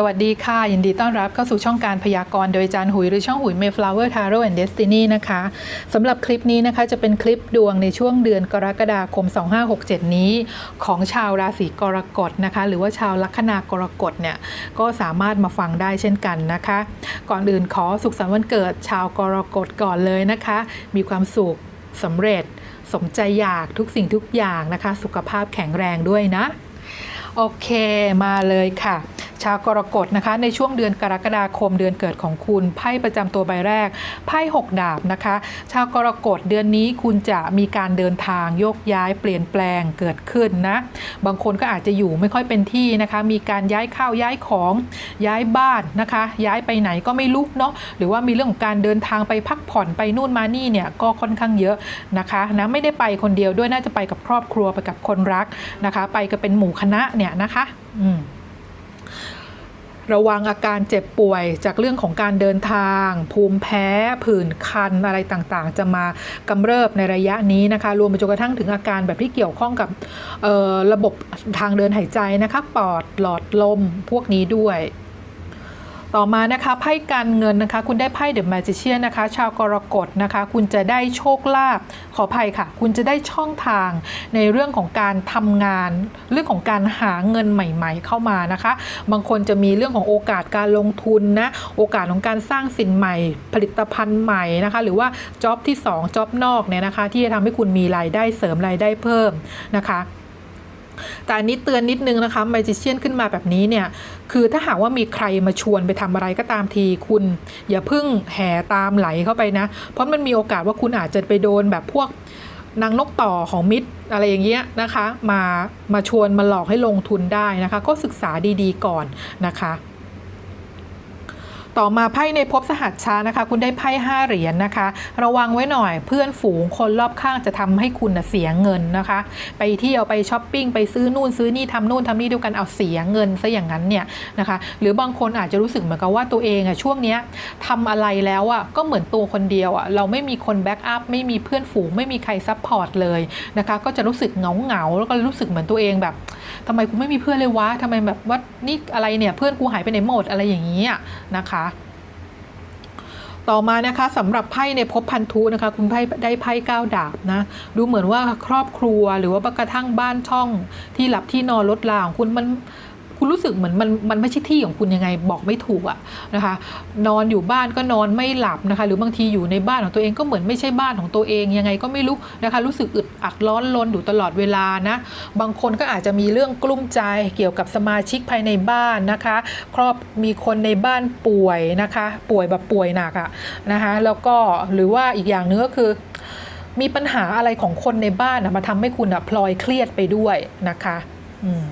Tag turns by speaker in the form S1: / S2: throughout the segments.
S1: สวัสดีค่ะ ยินดีต้อนรับเข้าสู่ช่องการพยากรณ์โดยอาจารย์หุยหรือช่องหุย Mayflower Tarot and Destiny นะคะสำหรับคลิปนี้นะคะจะเป็นคลิปดวงในช่วงเดือนกรกฎาคม 2567 นี้ ของชาวราศีกรกฎนะคะ หรือว่าชาวลัคนากรกฎเนี่ยก็สามารถมาฟังได้เช่นกันนะคะ ก่อนอื่นขอสุขสันต์วันเกิดชาวกรกฎก่อนเลยนะคะ มีความสุขสำเร็จ สมใจอยากทุกสิ่งทุกอย่างนะคะ สุขภาพแข็งแรงด้วยนะ โอเคมาเลยค่ะ ชาวกรกฎนะคะ ในช่วงเดือนกรกฎาคมเดือนเกิดของคุณไพ่ประจำตัวใบแรกไพ่หกดาบนะคะ ชาวกรกฎเดือนนี้คุณจะมีการเดินทางโยกย้ายเปลี่ยนแปลงเกิดขึ้นนะ บางคนก็อาจจะอยู่ไม่ค่อยเป็นที่นะคะ มีการย้ายข้าวย้ายของย้ายบ้านนะคะ ย้ายไปไหนก็ไม่รู้เนาะหรือว่ามีเรื่องของการเดินทางไปพักผ่อนไปนู่นมานี่เนี่ยก็ค่อนข้างเยอะนะคะนะไม่ได้ไปคนเดียวด้วยน่าจะไปกับครอบครัวไปกับคนรักนะคะ ไปกับเป็นหมู่คณะเนี่ยนะคะ อืม ระวังอาการเจ็บป่วยจากเรื่องของการเดินทาง ภูมิแพ้ผื่นคันอะไรต่างๆ จะมากำเริบในระยะนี้นะคะ รวมไปจนกระทั่งถึงอาการแบบที่เกี่ยวข้องกับระบบทางเดินหายใจนะคะปอดหลอดลมพวกนี้ด้วย ต่อมานะคะไพ่การเงินนะคะ คุณได้ไพ่เดอะแมจิเชียนนะคะ ชาวกรกฎนะคะ คุณจะได้โชคลาภขออภัยค่ะ คุณจะได้ช่องทางในเรื่องของการทำงาน เรื่องของการหาเงินใหม่ ๆ เข้ามานะคะ บางคนจะมีเรื่องของโอกาสการลงทุนนะโอกาสของการสร้างสิ่งใหม่ ผลิตภัณฑ์ใหม่นะคะ หรือว่าจ็อบที่2จ็อบนอกเนี่ยนะคะ ที่จะทำให้คุณมีรายได้เสริมรายได้เพิ่มนะคะ แต่อันนี้เตือนนิดนึงนะคะมาจิเชียนขึ้นมาแบบนี้เนี่ย คือถ้าหากว่ามีใครมาชวนไปทำอะไรก็ตามทีคุณ อย่าพึ่งแห่ตามไหลเข้าไปนะ เพราะมันมีโอกาสว่าคุณอาจจะไปโดนแบบพวกนางนกต่อของมิตรอะไรอย่างเงี้ยนะคะ มามาชวนมาหลอกให้ลงทุนได้นะคะ ก็ศึกษาดีๆก่อนนะคะ ต่อมาไพ่ในภพสหัสชานะคะ คุณได้ไพ่ห้าเหรียญนะคะ ระวังไว้หน่อยเพื่อนฝูงคนรอบข้างจะทำให้คุณเสียเงินนะคะ ไปเที่ยวไปช้อปปิ้งไปซื้อนู่นซื้อนี่ทำนู่นทำนี่เดียวกันเอาเสียเงินซะอย่างนั้นเนี่ยนะคะ หรือบางคนอาจจะรู้สึกเหมือนกับว่าตัวเองอะช่วงเนี้ยทำอะไรแล้วอะก็เหมือนตัวคนเดียวอะเราไม่มีคนแบ็กอัพไม่มีเพื่อนฝูงไม่มีใครซัพพอร์ตเลยนะคะ ก็จะรู้สึกเหงาเหงาแล้วก็รู้สึกเหมือนตัวเองแบบ ทำไมกูไม่มีเพื่อนเลยวะทำไมแบบว่านี่อะไรเนี่ยเพื่อนกูหายไปไหนหมดอะไรอย่างนี้อะนะคะต่อมานะคะสำหรับไพ่ในภพพันธุนะคะคุณไพ่ได้ไพ่ก้าวดาบนะดูเหมือนว่าครอบครัวหรือว่ากระทั่งบ้านช่องที่หลับที่นอนลดลาของคุณมัน คุณรู้สึกเหมือนมันมันไม่ใช่ที่ของคุณยังไงบอกไม่ถูกอะนะคะนอนอยู่บ้านก็นอนไม่หลับนะคะ หรือบางทีอยู่ในบ้านของตัวเองก็เหมือนไม่ใช่บ้านของตัวเองยังไงก็ไม่รู้นะคะรู้สึกอึดอัดร้อนรนอยู่ตลอดเวลานะบางคนก็อาจจะมีเรื่องกลุ้มใจเกี่ยวกับสมาชิกภายในบ้านนะคะ ครอบมีคนในบ้านป่วยนะคะ ป่วยแบบป่วยหนักอะนะคะแล้วก็หรือว่าอีกอย่างหนึงก็คือมีปัญหาอะไรของคนในบ้านอะมาทำให้คุณอะพลอยเครียดไปด้วยนะคะ อืม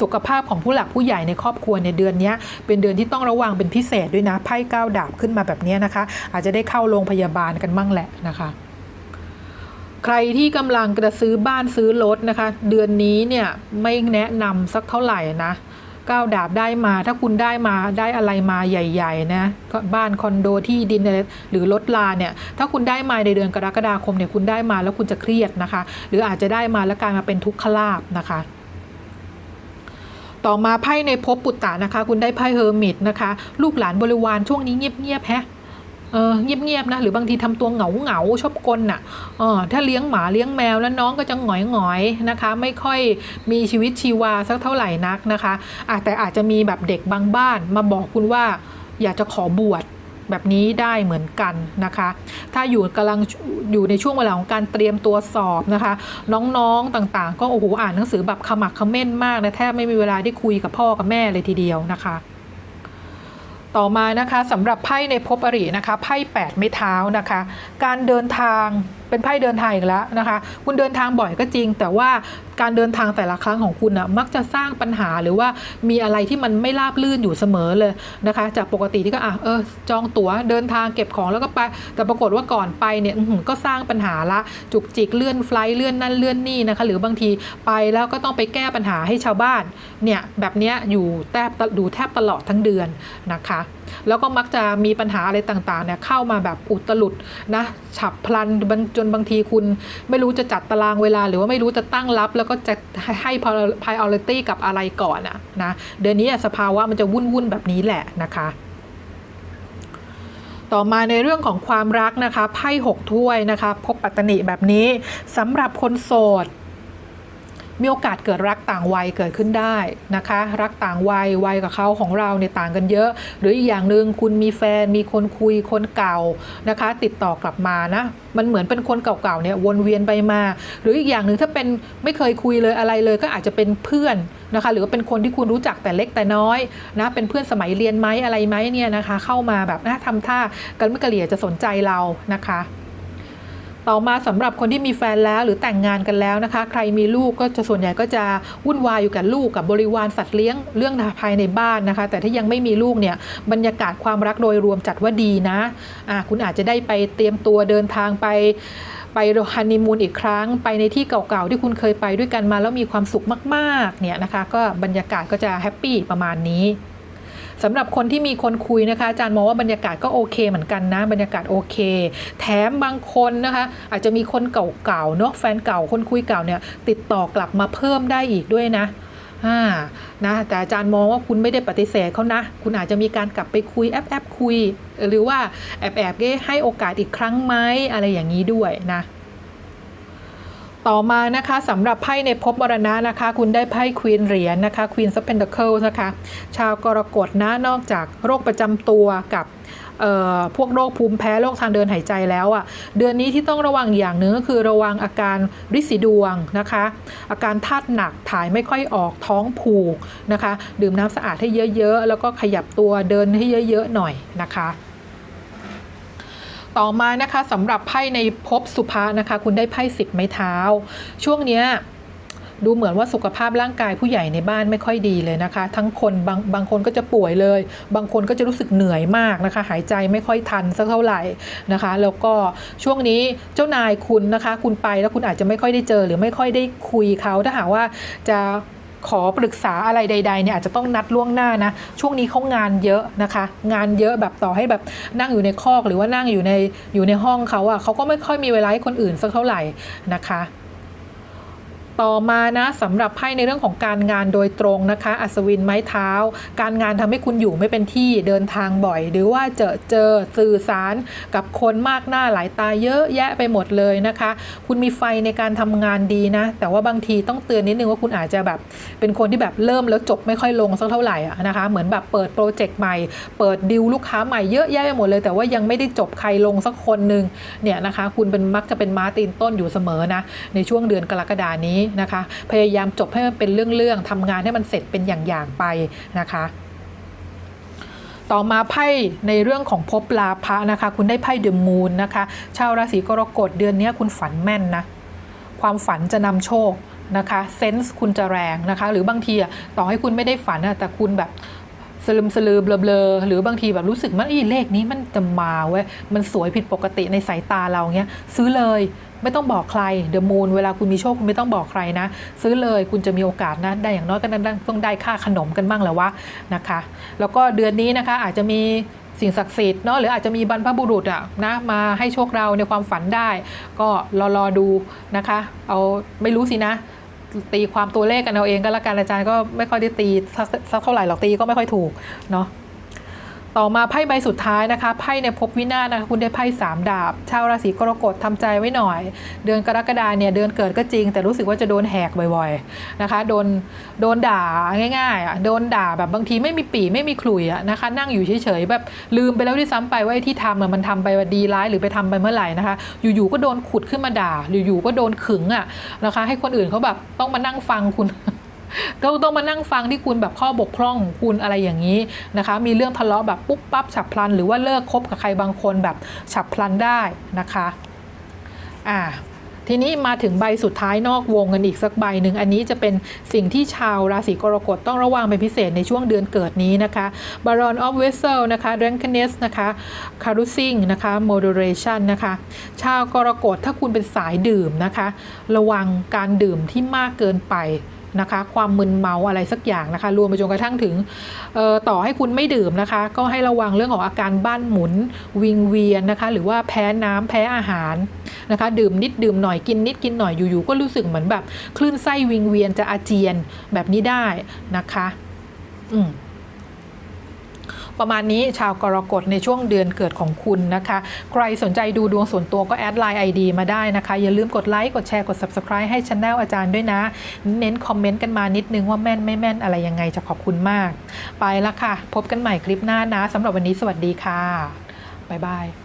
S1: สุขภาพของผู้หลักผู้ใหญ่ในครอบครัวในเดือนนี้เป็นเดือนที่ต้องระวังเป็นพิเศษด้วยนะไพ่ก้าวดาบขึ้นมาแบบนี้นะคะ อาจจะได้เข้าโรงพยาบาลกันบ้างแหละนะคะใครที่กำลังจะซื้อบ้านซื้อรถนะคะ เดือนนี้เนี่ยไม่แนะนำสักเท่าไหร่นะก้าวดาบได้มา ถ้าคุณได้มาได้อะไรมาใหญ่ๆนะก็บ้านคอนโดที่ดินหรือรถลาเนี่ยถ้าคุณได้มาในเดือนกรกฎาคมเนี่ยคุณได้มาแล้วคุณจะเครียดนะคะ หรืออาจจะได้มาแล้วกลายมาเป็นทุกขลาบนะคะ ต่อมาไพ่ในภพปุตตะนะคะ คุณได้ไพ่เฮอร์มิตนะคะ ลูกหลานบริวารช่วงนี้เงียบๆแฮะเออเงียบๆนะหรือบางทีทำตัวเหงาเหงาชอบกลน่ะเออถ้าเลี้ยงหมาเลี้ยงแมวแล้วน้องก็จะหงอยหงอยนะคะ ไม่ค่อยมีชีวิตชีวาสักเท่าไหร่นักนะคะอาแต่อาจจะมีแบบเด็กบางบ้านมาบอกคุณว่าอยากจะขอบวช แบบนี้ได้เหมือนกันนะคะ ถ้าอยู่กำลังอยู่ในช่วงเวลาของการเตรียมตัวสอบนะคะ น้องๆต่างๆ ก็โอ้โหอ่านหนังสือแบบขมักขม้นมากนะแทบไม่มีเวลาได้คุยกับพ่อกับแม่เลยทีเดียวนะคะต่อมานะคะสำหรับไพ่ในภพอรินะคะไพ่แปดไม้เท้านะคะ การเดินทาง เป็นไพ่เดินทางอีกแล้วนะคะ คุณเดินทางบ่อยก็จริง แต่ว่าการเดินทางแต่ละครั้งของคุณอะมักจะสร้างปัญหาหรือว่ามีอะไรที่มันไม่ราบลื่นอยู่เสมอเลยนะคะ จากปกติที่ก็อะเออจองตั๋วเดินทางเก็บของแล้วก็ไป แต่ปรากฏว่าก่อนไปเนี่ยก็สร้างปัญหาละจุกจิกเลื่อนไฟล์เลื่อนนั่นเลื่อนนี่นะคะ หรือบางทีไปแล้วก็ต้องไปแก้ปัญหาให้ชาวบ้านเนี่ยแบบนี้อยู่แทบดูแทบตลอดทั้งเดือนนะคะ แล้วก็มักจะมีปัญหาอะไรต่างๆเนี่ยเข้ามาแบบอุตลุดนะฉับพลันจนบางทีคุณไม่รู้จะจัดตารางเวลา หรือว่าไม่รู้จะตั้งรับ แล้วก็จะให้ priority กับอะไรก่อนอะนะเดือนนี้สภาวะมันจะวุ่นๆแบบนี้แหละนะคะต่อมาในเรื่องของความรักนะคะไพ่หกถ้วยนะคะพบปัตตนิแบบนี้สำหรับคนโสด มีโอกาสเกิดรักต่างวัยเกิดขึ้นได้นะคะ รักต่างวัยวัยกับเขาของเราเนี่ยต่างกันเยอะ หรืออีกอย่างหนึ่งคุณมีแฟนมีคนคุยคนเก่านะคะ ติดต่อกลับมานะมันเหมือนเป็นคนเก่าๆเนี่ยวนเวียนไปมา หรืออีกอย่างหนึ่งถ้าเป็นไม่เคยคุยเลยอะไรเลย ก็อาจจะเป็นเพื่อนนะคะ หรือว่าเป็นคนที่คุณรู้จักแต่เล็กแต่น้อยนะเป็นเพื่อนสมัยเรียนไหมอะไรไหมเนี่ยนะคะ เข้ามาแบบนะทำท่ากันไม่กระเหลี่ยจะสนใจเรานะคะ ต่อมาสำหรับคนที่มีแฟนแล้วหรือแต่งงานกันแล้วนะคะ ใครมีลูกก็จะส่วนใหญ่ก็จะวุ่นวายอยู่กับลูกกับบริวารสัตว์เลี้ยงเรื่องภายในบ้านนะคะ แต่ถ้ายังไม่มีลูกเนี่ยบรรยากาศความรักโดยรวมจัดว่าดีนะะคุณอาจจะได้ไปเตรียมตัวเดินทางไปไปฮันนีมูนอีกครั้ง ไปในที่เก่าๆ ที่คุณเคยไปด้วยกันมาแล้วมีความสุขมากๆเนี่ยนะคะ ก็บรรยากาศก็จะแฮปปี้ประมาณนี้ สำหรับคนที่มีคนคุยนะคะอาจารย์มองว่าบรรยากาศก็โอเคเหมือนกันนะ บรรยากาศโอเค แถมบางคนนะคะ อาจจะมีคนเก่าๆเนาะแฟนเก่าคนคุยเก่าเนี่ยติดต่อกลับมาเพิ่มได้อีกด้วยนะอ่านะแต่อาจารย์มองว่าคุณไม่ได้ปฏิเสธเขานะ คุณอาจจะมีการกลับไปคุยแอบแอบคุย หรือว่าแอบแอบให้โอกาสอีกครั้งไหมอะไรอย่างนี้ด้วยนะ ต่อมานะคะสำหรับไพ่ในภพมรณะนะคะ คุณได้ไพ่ควีนเหรียญนะคะควีนซับเพนเดเคิลนะคะ ชาวกรกฎนะนอกจากโรคประจำตัวกับพวกโรคภูมิแพ้โรคทางเดินหายใจแล้วอะ่ะ เดือนนี้ที่ต้องระวังอย่างหนึ่งก็คือระวังอาการริดสีดวงนะคะ อาการธาตุหนักถ่ายไม่ค่อยออกท้องผูกนะคะ ดื่มน้ำสะอาดให้เยอะๆ แล้วก็ขยับตัวเดินให้เยอะๆหน่อยนะคะ ต่อมานะคะสำหรับไพ่ในภพสุภานะคะ คุณได้ไพ่สิบไม้เท้า ช่วงเนี้ยดูเหมือนว่าสุขภาพร่างกายผู้ใหญ่ในบ้านไม่ค่อยดีเลยนะคะ ทั้งคนบางบางคนก็จะป่วยเลย บางคนก็จะรู้สึกเหนื่อยมากนะคะ หายใจไม่ค่อยทันสักเท่าไหร่นะคะ แล้วก็ช่วงนี้เจ้านายคุณนะคะ คุณไปแล้วคุณอาจจะไม่ค่อยได้เจอ หรือไม่ค่อยได้คุยเขาถ้าหากว่าจะ ขอปรึกษาอะไรใดๆเนี่ยอาจจะต้องนัดล่วงหน้านะ ช่วงนี้เขางานเยอะนะคะ งานเยอะแบบต่อให้แบบนั่งอยู่ในคอกหรือว่านั่งอยู่ในอยู่ในห้องเขาอะเขาก็ไม่ค่อยมีเวลาให้คนอื่นสักเท่าไหร่นะคะ ต่อมานะสำหรับไพ่ในเรื่องของการงานโดยตรงนะคะ อัศวินไม้เท้า การงานทำให้คุณอยู่ไม่เป็นที่เดินทางบ่อย หรือว่าเจอเจอสื่อสารกับคนมากหน้าหลายตาเยอะแยะไปหมดเลยนะคะ คุณมีไฟในการทำงานดีนะ แต่ว่าบางทีต้องเตือนนิดนึงว่าคุณอาจจะแบบ เป็นคนที่แบบเริ่มแล้วจบไม่ค่อยลงสักเท่าไหร่นะคะ เหมือนแบบเปิดโปรเจกต์ใหม่ เปิดดิวลูกค้าใหม่เยอะแยะไปหมดเลย แต่ว่ายังไม่ได้จบใครลงสักคนหนึ่งเนี่ยนะคะ คุณเป็นมักจะเป็นม้าตีนต้นอยู่เสมอนะในช่วงเดือนกรกฎานี้นะคะ พยายามจบให้มันเป็นเรื่องๆทำงานให้มันเสร็จเป็นอย่างๆไปนะคะต่อมาไพ่ในเรื่องของภพลาภะนะคะ คุณได้ไพ่เดอะมูนนะคะชาวราศีกรกฎเดือนนี้คุณฝันแม่นนะความฝันจะนำโชคนะคะเซนส์คุณจะแรงนะคะ หรือบางทีอะต่อให้คุณไม่ได้ฝันอะแต่คุณแบบสลืมสลือเบลอๆหรือบางทีแบบรู้สึกมันอีเลขนี้มันจะมาเว้ยมันสวยผิดปกติในสายตาเราเงี้ยซื้อเลย ไม่ต้องบอกใครเดอะมูนเวลาคุณมีโชคคุณไม่ต้องบอกใครนะ ซื้อเลยคุณจะมีโอกาสนะได้อย่างน้อยก็ต้องได้ค่าขนมกันบ้างแล้ววะนะคะ แล้วก็เดือนนี้นะคะอาจจะมีสิ่งศักดิ์สิทธิ์เนาะหรืออาจจะมีบรรพบุรุษอะนะมาให้โชคเราในความฝันได้ ก็รอรอดูนะคะ เอาไม่รู้สินะตีความตัวเลขกันเอาเองก็แล้วกันอาจารย์ก็ไม่ค่อยได้ตีสักเท่าไหร่หรอกตีก็ไม่ค่อยถูกเนาะ ต่อมาไพ่ใบสุดท้ายนะคะไพ่ในภพวินาศนะคะคุณได้ไพ่สามดาบ ชาวราศีกรกฎทำใจไว้หน่อย เดือนกรกฎาเนี่ยเดือนเกิดก็จริง แต่รู้สึกว่าจะโดนแหกบ่อยๆนะคะโดนโดนด่าง่ายๆอะโดนด่าแบบบางทีไม่มีปีไม่มีขลุ่ยอะนะคะนั่งอยู่เฉยๆแบบลืมไปแล้วที่ซ้ำไปว่าไอ้ที่ทำมันทำไปดีร้ายหรือไปทำไปเมื่อไหร่นะคะ อยู่ๆก็โดนขุดขึ้นมาด่าอยู่ๆก็โดนขึงอะนะคะ ให้คนอื่นเขาแบบต้องมานั่งฟังคุณ ก็ต้องมานั่งฟังที่คุณแบบข้อบกพร่องของคุณอะไรอย่างนี้นะคะ มีเรื่องทะเลาะแบบปุ๊บปั๊บฉับพลัน หรือว่าเลิกคบกับใครบางคนแบบฉับพลันได้นะคะอ่าทีนี้มาถึงใบสุดท้ายนอกวงกันอีกสักใบหนึ่งอันนี้จะเป็นสิ่งที่ชาวราศีกรกฎต้องระวังเป็นพิเศษในช่วงเดือนเกิดนี้นะคะ Baron of Vessel นะคะ Drunkenness นะคะ Carousing นะคะ Moderation นะคะ ชาวกรกฎถ้าคุณเป็นสายดื่มนะคะ ระวังการดื่มที่มากเกินไป นะคะ ความมึนเมาอะไรสักอย่างนะคะ รวมไปจนกระทั่งถึงต่อให้คุณไม่ดื่มนะคะ ก็ให้ระวังเรื่องของอาการบ้านหมุน วิงเวียนนะคะ หรือว่าแพ้น้ำแพ้อาหารนะคะ ดื่มนิดดื่มหน่อยกินนิดกินหน่อยอยู่ๆก็รู้สึกเหมือนแบบคลื่นไส้วิงเวียนจะอาเจียนแบบนี้ได้นะคะ อืม ประมาณนี้ชาวกรกฎในช่วงเดือนเกิดของคุณนะคะ ใครสนใจดูดวงส่วนตัวก็แอดไลน์ ID มาได้นะคะ อย่าลืมกดไลค์กดแชร์กด Subscribe ให้ช anel อาจารย์ด้วยนะ เน้นคอมเมนต์กันมานิดนึงว่าแม่นไม่แม่นอะไรยังไงจะขอบคุณมาก ไปละค่ะ พบกันใหม่คลิปหน้านะสำหรับวันนี้สวัสดีค่ะบ๊ายบาย